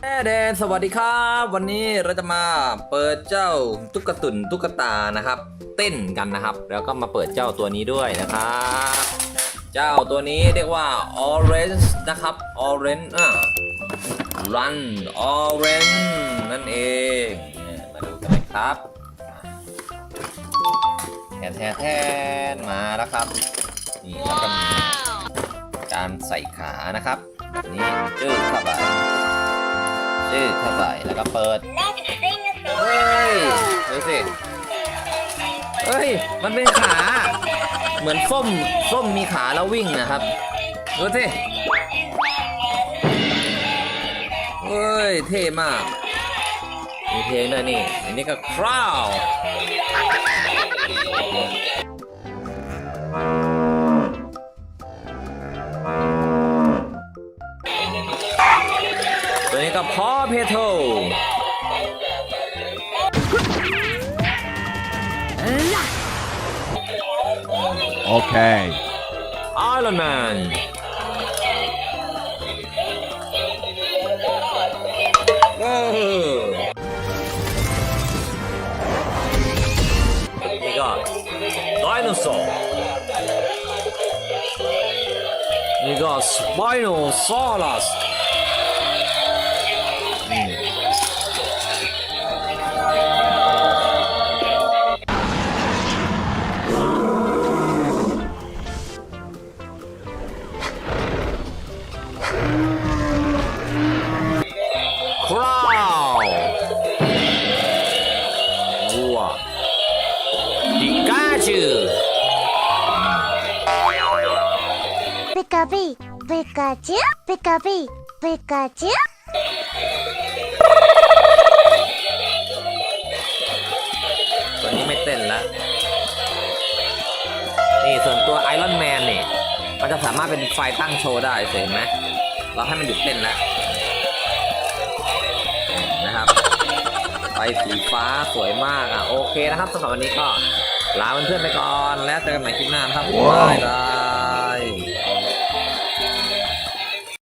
แม่แดนสวัสดีครับ วันนี้เราจะมาเปิดเจ้าตุ๊กตุนตุ๊กตานะครับ เต้นกันนะครับ แล้วก็มาเปิดเจ้าตัวนี้ด้วยนะครับ เจ้าตัวนี้เรียกว่า orange นะครับ orange อะ run orange นั่นเองมาดูกันเลยครับแทนแทนแทนมาแล้วครับ นี่แล้วก็มีการใส่ขานะครับ แบบนี้จืดเข้าไป ชื่อเข้าไปแล้วก็เปิด เฮ้ย ดูสิ เฮ้ย มันเป็นขา เหมือนส้ม ส้มมีขาแล้ววิ่งนะครับ ดูสิ เฮ้ย เท่มาก มีเพลงด้วยนี่ อันนี้ก็คราว ตัวนี้ก็พอเพโท Okay. ไอรอนแมนนี่ก็ไดโนเสาร์นี่ก็สไปโนซอรัส コラーうわカチュピカピピカチュピカピピカチュ เต้นแล้วนี่ส่วนตัวไอรอนแมนนี่มันจะสามารถเป็นไฟตั้งโชว์ได้เห็นไหมเราให้มันหยุดเต้นแล้วนะครับไฟสีฟ้าสวยมากอะโอเคนะครับสำหรับวันนี้ก็ลาเพื่อนๆไปก่อน แล้วเจอกันใหม่คลิปหน้าครับบ๊ายบาย